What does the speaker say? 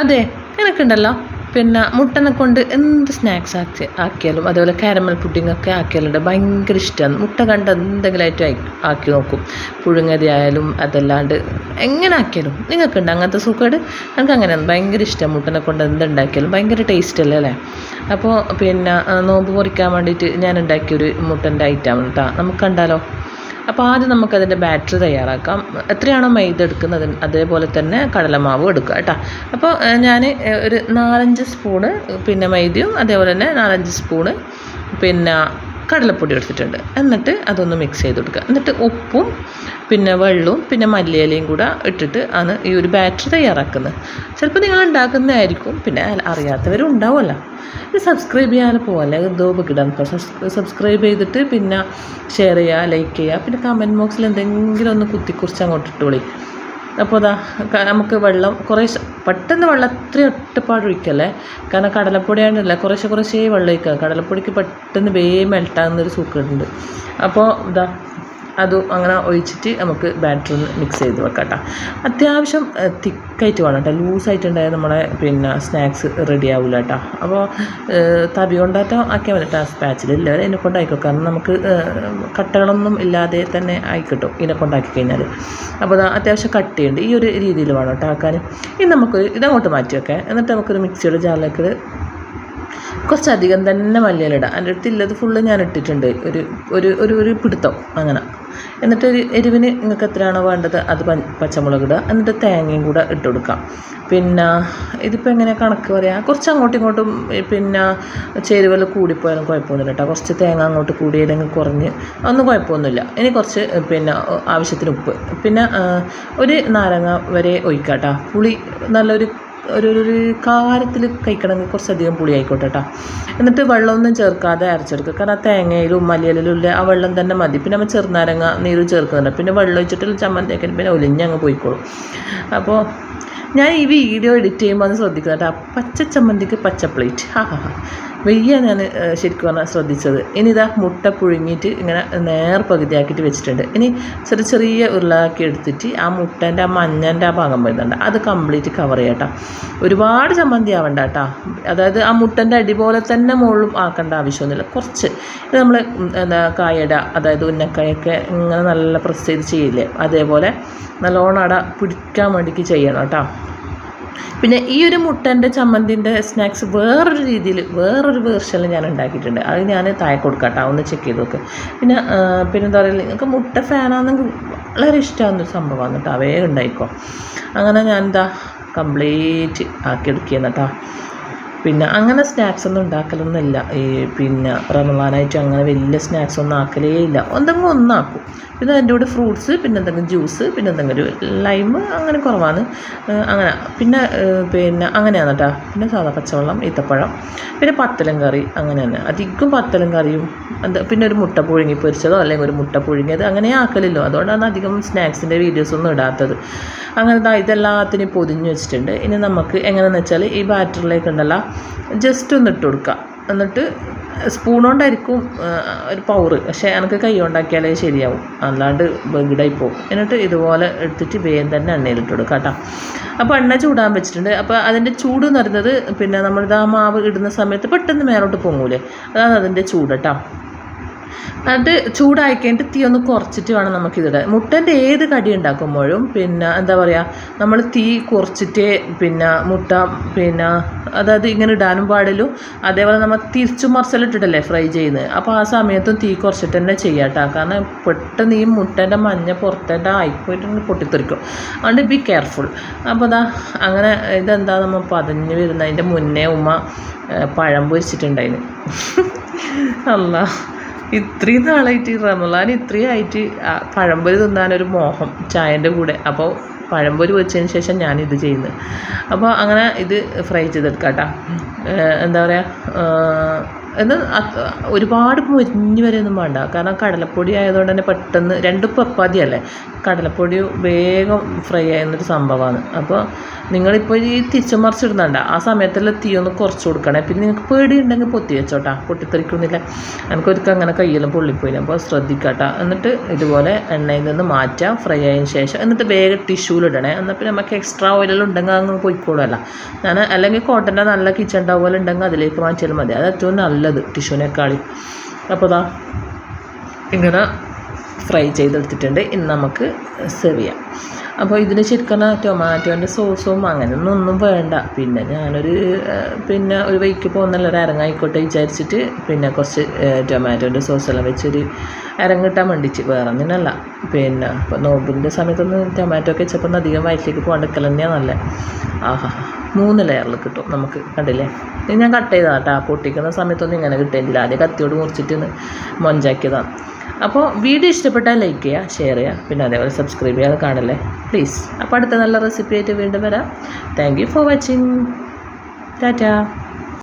അതെ എനിക്കുണ്ടല്ലോ. പിന്നെ മുട്ടനെ കൊണ്ട് എന്ത് സ്നാക്സ് ആക്കി ആക്കിയാലും അതേപോലെ കാരമൽ പുഡിംഗ് ഒക്കെ ആക്കിയാലുണ്ട്. ഭയങ്കര ഇഷ്ടമാണ് മുട്ട കണ്ട് എന്തെങ്കിലുമായിട്ട് ആക്കി നോക്കും. പുഴുങ്ങതി ആയാലും അതല്ലാണ്ട് എങ്ങനെ ആക്കിയാലും. നിങ്ങൾക്കുണ്ട് അങ്ങനത്തെ സുഖേട് എനിക്ക് അങ്ങനെയാണ് ഭയങ്കര ഇഷ്ടമാണ് മുട്ടനെ കൊണ്ട് എന്തുണ്ടാക്കിയാലും ഭയങ്കര ടേസ്റ്റ് അല്ലേ അല്ലേ? അപ്പോൾ പിന്നെ നോമ്പ് പൊറിക്കാൻ വേണ്ടിയിട്ട് ഞാൻ ഉണ്ടാക്കിയൊരു മുട്ടന്റെ ഐറ്റം കേട്ടോ നമുക്ക് കണ്ടാലോ? അപ്പോൾ ആദ്യം നമുക്കതിന്റെ ബാറ്റർ തയ്യാറാക്കാം. എത്രയാണോ മൈദ എടുക്കുന്നത് അതേപോലെ തന്നെ കടലമാവ് എടുക്കുക കേട്ടോ. അപ്പോൾ ഞാൻ ഒരു നാലഞ്ച് സ്പൂണ് പിന്നെ മൈദയും അതേപോലെ തന്നെ നാലഞ്ച് സ്പൂണ് പിന്നെ കടലപ്പൊടി എടുത്തിട്ടുണ്ട്. എന്നിട്ട് അതൊന്ന് മിക്സ് ചെയ്ത് കൊടുക്കുക. എന്നിട്ട് ഉപ്പും പിന്നെ വെള്ളവും പിന്നെ മല്ലിയിലയും കൂടെ ഇട്ടിട്ട് ആണ് ഈ ഒരു ബാറ്റർ തയ്യാറാക്കുന്നത്. ചിലപ്പോൾ നിങ്ങൾ ഉണ്ടാക്കുന്നതായിരിക്കും. പിന്നെ അറിയാത്തവരും ഉണ്ടാവുമല്ലോ. ഇത് സബ്സ്ക്രൈബ് ചെയ്യാതെ പോകല്ലേ എന്തോ വിടാൻ സബ്സ്ക്രൈബ് ചെയ്തിട്ട് പിന്നെ ഷെയർ ചെയ്യുക ലൈക്ക് ചെയ്യുക പിന്നെ കമന്റ് ബോക്സിൽ എന്തെങ്കിലും ഒന്ന് കുത്തിക്കുറിച്ച് അങ്ങോട്ട് ഇട്ടോളി അപ്പോൾ അതാ നമുക്ക് വെള്ളം കുറേ പെട്ടെന്ന് വെള്ളം അത്രയും ഒറ്റപ്പാട് ഒഴിക്കല്ലേ? കാരണം കടലപ്പൊടി ആയതുകൊണ്ടല്ല കുറേശ്ശെ കുറേശ്ശേ വെള്ളം ഒഴിക്കുക. കടലപ്പൊടിക്ക് പെട്ടെന്ന് വേഗം മെൽട്ടാകുന്നൊരു സൂക്കേടുണ്ട്. അപ്പോൾ ഇതാ അതും അങ്ങനെ ഒഴിച്ചിട്ട് നമുക്ക് ബാറ്റർ ഒന്ന് മിക്സ് ചെയ്ത് വെക്കാം കേട്ടോ അത്യാവശ്യം തിക്കായിട്ട് വേണം കേട്ടോ ലൂസായിട്ടുണ്ടായാൽ നമ്മുടെ പിന്നെ സ്നാക്സ് റെഡി ആവില്ല കേട്ടോ അപ്പോൾ തവി കൊണ്ടാട്ടോ ആക്കിയാൽ മതി കേട്ടോ സ്പാച്ചിലില്ല ഇതിനെ കൊണ്ടായിക്കോ കാരണം നമുക്ക് കട്ടകളൊന്നും ഇല്ലാതെ തന്നെ ആയിക്കിട്ടും ഇതിനെ കൊണ്ടാക്കി കഴിഞ്ഞാൽ അപ്പോൾ അത് അത്യാവശ്യം കട്ടിയുണ്ട് ഈ ഒരു രീതിയിൽ വേണം കേട്ടോ ആക്കാൻ ഇനി നമുക്ക് ഇതങ്ങോട്ട് മാറ്റി വെക്കാം. എന്നിട്ട് നമുക്കൊരു മിക്സിയുടെ ജാറിലേക്ക് കുറച്ചധികം തന്നെ മല്ലിയിലിടാം എന്റെ അടുത്ത് ഇല്ലത് ഫുള്ള് ഞാൻ ഇട്ടിട്ടുണ്ട്. ഒരു ഒരു ഒരു പിടുത്തം. അങ്ങനെ. എന്നിട്ട് എരിവിന് നിങ്ങൾക്ക് എത്രയാണോ വേണ്ടത് അത് പച്ചമുളക് ഇടുക. എന്നിട്ട് തേങ്ങയും കൂടെ ഇട്ട് കൊടുക്കാം. പിന്നെ ഇതിപ്പോൾ എങ്ങനെ കണക്ക് പറയാം? കുറച്ച് അങ്ങോട്ടും ഇങ്ങോട്ടും പിന്നെ ചേരുവല്ല കൂടിപ്പോയാലും കുഴപ്പമൊന്നുമില്ല കേട്ടോ കുറച്ച് തേങ്ങ അങ്ങോട്ട് കൂടിയില്ലെങ്കിൽ കുറഞ്ഞ് ഒന്നും കുഴപ്പമൊന്നുമില്ല. ഇനി കുറച്ച് പിന്നെ ആവശ്യത്തിന് ഉപ്പ്. പിന്നെ ഒരു നാരങ്ങ വരെ ഒഴിക്കാം കേട്ടോ പുളി നല്ലൊരു ഒരു ഒരു കാരത്തിൽ കഴിക്കണമെങ്കിൽ കുറച്ചധികം പുളി ആയിക്കോട്ടെ കേട്ടോ എന്നിട്ട് വെള്ളമൊന്നും ചേർക്കാതെ അരച്ചെടുക്കുക. കാരണം ആ തേങ്ങയിലും മല്ലിയിലും ഉള്ള ആ വെള്ളം തന്നെ മതി. പിന്നെ നമ്മൾ ചെറുനാരങ്ങ നീര് ചേർക്കുന്നുണ്ട്. പിന്നെ വെള്ളം ഒഴിച്ചിട്ട് ചമ്മന്തിയാക്കി പിന്നെ ഒലിഞ്ഞങ്ങ് പോയിക്കോളും. അപ്പോൾ ഞാൻ ഈ വീഡിയോ എഡിറ്റ് ചെയ്യുമ്പോൾ അത് ശ്രദ്ധിക്കുക കേട്ടോ. പച്ച ചമ്മന്തിക്ക് പച്ച പ്ലേറ്റ് ഹാ ഹാ ഹാ. വെയ്യ ഞാൻ ശരിക്കും പറഞ്ഞാൽ ശ്രദ്ധിച്ചത്. ഇനി ഇതാ മുട്ട പുഴുങ്ങിയിട്ട് ഇങ്ങനെ നേർ പകുതിയാക്കിയിട്ട് വെച്ചിട്ടുണ്ട്. ഇനി ചെറിയ ചെറിയ ഉരുളാക്കി എടുത്തിട്ട് ആ മുട്ടേന്റെ ആ മഞ്ഞന്റെ ആ ഭാഗം വരുന്നുണ്ട്. അത് കംപ്ലീറ്റ് കവർ ചെയ്യട്ടോ ഒരുപാട് ചമ്മന്തി ആവണ്ട കേട്ടോ. അതായത് ആ മുട്ടന്റെ അടി പോലെ തന്നെ മുകളിലും ആക്കേണ്ട ആവശ്യമൊന്നുമില്ല. കുറച്ച്. ഇത് നമ്മൾ എന്താ കായട അതായത് ഉന്നക്കായൊക്കെ ഇങ്ങനെ നല്ല പ്രസ് ചെയ്ത് ചെയ്യില്ലേ? അതേപോലെ നല്ലോണം അട പിടിക്കാൻ വേണ്ടിയിട്ട് ചെയ്യണം കേട്ടോ. പിന്നെ ഈ ഒരു മുട്ടന്റെ ചമ്മന്തിന്റെ സ്നാക്സ് വേറൊരു രീതിയിൽ വേറൊരു വേർഷനിൽ ഞാൻ ഉണ്ടാക്കിയിട്ടുണ്ട്. അത് ഞാൻ താഴെ കൊടുക്കാം കേട്ടോ ഒന്ന് ചെക്ക് ചെയ്ത് നോക്ക്. പിന്നെ പിന്നെന്താ പറയുക നിങ്ങൾക്ക് മുട്ട ഫാനാണെങ്കിൽ വളരെ ഇഷ്ടമാകുന്നൊരു സംഭവമാണ് കേട്ടോ. അവേ ഉണ്ടായിക്കോ. അങ്ങനെ ഞാൻ എന്താ കംപ്ലീറ്റ് ആക്കിയെടുക്കുകയെന്ന് കേട്ടോ. പിന്നെ അങ്ങനെ സ്നാക്സ് ഒന്നും ഉണ്ടാക്കലൊന്നുമില്ല. ഈ പിന്നെ റമദാനായിട്ട് അങ്ങനെ വലിയ സ്നാക്സ് ഒന്നും ആക്കലേ ഇല്ല. എന്തെങ്കിലും ഒന്നാക്കും. പിന്നെ അതിന്റെ കൂടെ ഫ്രൂട്ട്സ് പിന്നെ എന്തെങ്കിലും ജ്യൂസ് പിന്നെ എന്തെങ്കിലും ഒരു ലൈം അങ്ങനെ കുറവാണ്. അങ്ങനെ. പിന്നെ പിന്നെ അങ്ങനെയാണ് കേട്ടോ പിന്നെ സാധാ പച്ചവെള്ളം ഈത്തപ്പഴം പിന്നെ പത്തലും കറി അങ്ങനെ തന്നെ. അധികം പത്തലും കറിയും എന്താ പിന്നെ ഒരു മുട്ട പുഴുങ്ങി പൊരിച്ചതോ അല്ലെങ്കിൽ ഒരു മുട്ട പുഴുങ്ങിയത് അങ്ങനെ ആക്കലില്ലോ. അതുകൊണ്ടാണ് അധികം സ്നാക്സിന്റെ വീഡിയോസ് ഒന്നും ഇടാത്തത്. അങ്ങനെ ഇതെല്ലാത്തിനും പൊതിഞ്ഞ് വെച്ചിട്ടുണ്ട്. ഇനി നമുക്ക് എങ്ങനെയാണെന്ന് വെച്ചാൽ ഈ ബാറ്ററിലേക്ക് ഉണ്ടല്ലോ ജസ്റ്റ് ഒന്ന് ഇട്ട് കൊടുക്കുക. എന്നിട്ട് സ്പൂൺ കൊണ്ടായിരിക്കും ഒരു പവറ് പക്ഷേ എനിക്ക് കൈ കൊണ്ടാക്കിയാലേ ശരിയാവും. അല്ലാണ്ട് ബഗിടായി പോകും എന്നിട്ട് ഇതുപോലെ എടുത്തിട്ട് വേഗം തന്നെ എണ്ണയിലിട്ട് കൊടുക്കുക കേട്ടോ. അപ്പോൾ എണ്ണ ചൂടാൻ വെച്ചിട്ടുണ്ട്. അപ്പോൾ അതിന്റെ ചൂട് എന്ന് പറയുന്നത് പിന്നെ നമ്മളിത് ആ മാവ് ഇടുന്ന സമയത്ത് പെട്ടെന്ന് മേലോട്ട് പൊങ്ങൂലേ. അതാണ് അതിന്റെ ചൂട് കേട്ടോ. അത് ചൂടായി കഴിഞ്ഞിട്ട് തീ ഒന്ന് കുറച്ചിട്ട് വേണം നമുക്കിതിടാൻ മുട്ടന്റെ ഏത് കടി ഉണ്ടാക്കുമ്പോഴും പിന്നെ എന്താ പറയുക നമ്മൾ തീ കുറച്ചിട്ടേ പിന്നെ മുട്ട പിന്നെ അതായത് ഇങ്ങനെ ഇടാനും പാടുള്ളൂ അതേപോലെ നമ്മൾ തിരിച്ചു മറിച്ചിലിട്ടിട്ടല്ലേ ഫ്രൈ ചെയ്യുന്നത്. അപ്പോൾ ആ സമയത്തും തീ കുറച്ചിട്ട് തന്നെ ചെയ്യാം കേട്ടോ കാരണം പെട്ടെന്ന് ഈ മുട്ടേന്റെ മഞ്ഞ പുറത്തേന്റെ ആയിപ്പോയിട്ട് പൊട്ടിത്തെറിക്കും. അതുകൊണ്ട് ബി കെയർഫുൾ അപ്പോൾ അതാ അങ്ങനെ ഇതെന്താ നമ്മൾ പതഞ്ഞ് വരുന്നതിന്റെ മുന്നേ ഉമ്മ പഴം പൊരിച്ചിട്ടുണ്ടായിന്. അല്ല ഇത്രയും നാളായിട്ട് ഈ റമദാൻ ഇത്രയും ആയിട്ട് പഴംപൊരി തിന്നാനൊരു മോഹം ചായന്റെ കൂടെ. അപ്പോൾ പഴംപൊരി വെച്ചതിന് ശേഷം ഞാനിത് ചെയ്യുന്നത് അപ്പോൾ അങ്ങനെ ഇത് ഫ്രൈ ചെയ്തെടുക്കാം കേട്ടോ എന്താ പറയുക എന്ന് ഒരുപാട് മുരിഞ്ഞ് വരെയൊന്നും വേണ്ട. കാരണം കടലപ്പൊടി ആയതുകൊണ്ട് തന്നെ പെട്ടെന്ന് രണ്ട് ചപ്പാത്തിയല്ലേ കടലപ്പൊടി വേഗം ഫ്രൈ ആകുന്നൊരു സംഭവമാണ് അപ്പോൾ നിങ്ങളിപ്പോൾ ഈ തിരിച്ചു മറിച്ചിടുന്നുണ്ട. ആ സമയത്തുള്ള തീ ഒന്ന് കുറച്ച് കൊടുക്കണേ. പിന്നെ നിങ്ങൾക്ക് പേടി ഉണ്ടെങ്കിൽ പൊത്തി വെച്ചോട്ടാ. പൊട്ടിത്തെറിക്കുന്നില്ല എനിക്കൊരിക്കൽ അങ്ങനെ കയ്യെല്ലാം പൊള്ളിപ്പോയി അപ്പോൾ ശ്രദ്ധിക്കട്ടോ. എന്നിട്ട് ഇതുപോലെ എണ്ണയിൽ നിന്ന് മാറ്റാം. ഫ്രൈ ആയതിനു ശേഷം എന്നിട്ട് വേഗം ടിഷ്യൂലിടണേ എന്നാൽ പിന്നെ നമുക്ക് എക്സ്ട്രാ ഓയിലെല്ലാം ഉണ്ടെങ്കിൽ അങ്ങ് പോയിക്കോളുമല്ല. ഞാൻ അല്ലെങ്കിൽ കോട്ടന്റെ നല്ല കിച്ചൺ ടവൽ ഉണ്ടെങ്കിൽ അതിലേക്ക് മാറ്റിയാലും മതി. അത് ഏറ്റവും നല്ലത് ടിഷ്യൂവിനേക്കാളും അപ്പോൾ ദാ ഇങ്ങനെ ഫ്രൈ ചെയ്തെടുത്തിട്ടുണ്ട്. ഇന്ന് നമുക്ക് സെർവ് ചെയ്യാം. അപ്പോൾ ഇതിന് ശരിക്കും ടൊമാറ്റോന്റെ സോസും അങ്ങനെയൊന്നും ഒന്നും വേണ്ട. പിന്നെ ഞാനൊരു പിന്നെ ഒരു വൈക്ക് പോകുന്നല്ല ഒരു അരങ്ങായിക്കോട്ടെ വിചാരിച്ചിട്ട് പിന്നെ കുറച്ച് ടൊമാറ്റോന്റെ സോസെല്ലാം വെച്ചൊരു അരങ്ങിട്ടാൻ വേണ്ടിച്ച് വേറെ ഒന്നിനല്ല പിന്നെ നോമ്പിന്റെ സമയത്തൊന്നും ടൊമാറ്റോ ഒക്കെ വെച്ചപ്പോൾ അധികം വയറ്റിലേക്ക് പോകാണ്ട് തന്നെയാണ് നല്ല. ആഹാ മൂന്ന് ലെയറിൽ കിട്ടും നമുക്ക് കണ്ടില്ലേ? ഇത് ഞാൻ കട്ട് ചെയ്തതാണ് കേട്ടോ പൊട്ടിക്കുന്ന സമയത്തൊന്നും ഇങ്ങനെ കിട്ടുന്നില്ല ആദ്യം കത്തിയോട് മുറിച്ചിട്ട് ഒന്ന് മൊഞ്ചാക്കിയതാണ് അപ്പോൾ വീഡിയോ ഇഷ്ടപ്പെട്ടാൽ ലൈക്ക് ചെയ്യുക ഷെയർ ചെയ്യുക പിന്നെ അതേപോലെ സബ്സ്ക്രൈബ് ചെയ്യാതെ കാണല്ലേ? പ്ലീസ് അപ്പോൾ അടുത്ത നല്ല റെസിപ്പി ആയിട്ട് വീണ്ടും വരാം. Thank you for watching tata